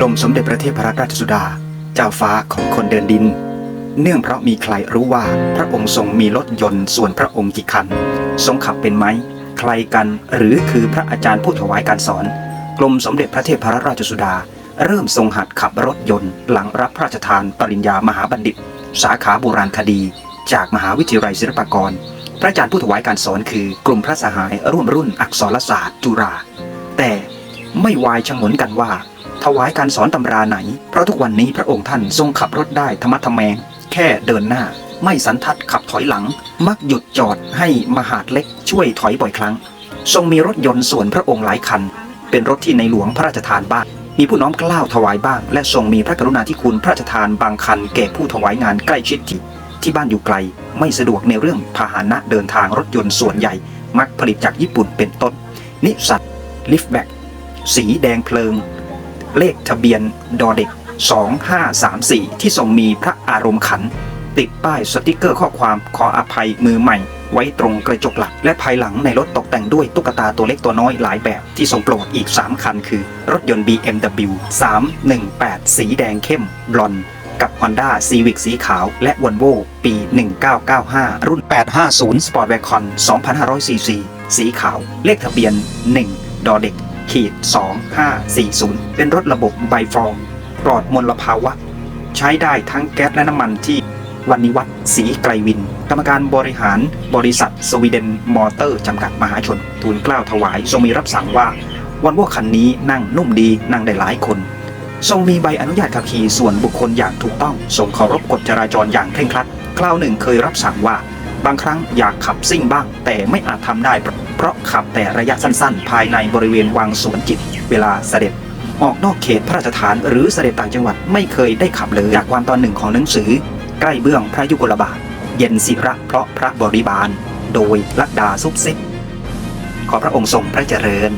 กรมสมเด็จพระเทพรัตนราชสุดา เจ้าฟ้าของคนเดินดิน เนื่องเพราะมีใครรู้ว่าพระองค์ทรงมีรถยนต์ส่วนพระองค์กี่คัน ทรงขับเป็นไหมใครกันหรือคือพระอาจารย์ผู้ถวายการสอน กรมสมเด็จพระเทพรัตนราชสุดา เริ่มทรงหัดขับรถยนต์ หลังรับพระราชทานปริญญามหาบัณฑิต สาขาโบราณคดี จากมหาวิทยาลัยศิลปากร พระอาจารย์ผู้ถวายการสอนคือกลุ่มพระสหายร่วมรุ่นอักษรศาสตร์จุฬาแต่ ไม่วายชงนกันว่า ถวายการสอนตำราไหน เพราะทุกวันนี้พระองค์ท่านทรงขับรถได้ธรรมะทแมง แค่เดินหน้า ไม่สันทัดขับถอยหลัง มักหยุดจอดให้มหาดเล็กช่วยถอยบ่อยครั้ง ทรงมีรถยนต์ส่วนพระองค์หลายคัน เป็นรถที่ในหลวงพระราชทานบ้างมีผู้น้อมเกล้าวถวายบ้าง และทรงมีพระกรุณาธิคุณพระราชทานบางคันแก่ผู้ถวายงานใกล้ชิดที่ที่บ้านอยู่ไกล ไม่สะดวกในเรื่องพาหนะเดินทางรถยนต์ส่วนใหญ่ มักผลิตจากญี่ปุ่นเป็นต้น นิสสันลิฟแบก สีแดงเพลิง เลขทะเบียนดอเด็ก 2534 ที่ทรงมีพระอารมณ์ขัน ติดป้ายสติกเกอร์ข้อความขออภัยมือใหม่ ไว้ตรงกระจกหลัก และภายหลังในรถตกแต่งด้วยตุ๊กตาตัวเล็กตัวน้อยหลายแบบที่ทรงโปรดอีก 3 คันคือ รถยนต์ BMW 318 สีแดงเข้มบลอนด์กับ Honda Civic สีขาว และ Volvo ปี 1995 รุ่น 850 Sport Wagon 2,500 cc สีขาว เลขทะเบียน 1 ดอเด็ก ขีด2540 เป็นรถระบบไบฟอร์มปลอดมลภาวะ ใช้ได้ทั้งแก๊สและน้ำมันที่วันนิวัฒน์ศรีไกรวิน กรรมการบริหารบริษัทสวีเดนมอเตอร์จำกัดมหาชน ทูลเกล้าถวายทรงมีรับสั่งว่าวันว่าคันนี้นั่งนุ่มดีนั่งได้หลายคน ทรงมีใบอนุญาตขับขี่ส่วนบุคคลอย่างถูกต้องทรงเคารพกฎจราจรอย่างเคร่งครัด คราวหนึ่งเคยรับสั่งว่า บางครั้งอยากขับซิ่งบ้าง แต่ไม่อาจทำได้ เพราะขับแต่ระยะสั้นๆ ภายในบริเวณวังสวนจิต เวลาเสด็จ ออกนอกเขตพระราชฐานหรือเสด็จต่างจังหวัดไม่เคยได้ขับเลยจากความตอนหนึ่งของหนังสือ ใกล้เบื้องพระยุคลบาท เย็นศิระเพราะพระบริบาล โดยลัดดาซุบซิบขอพระองค์ทรงพระเจริญ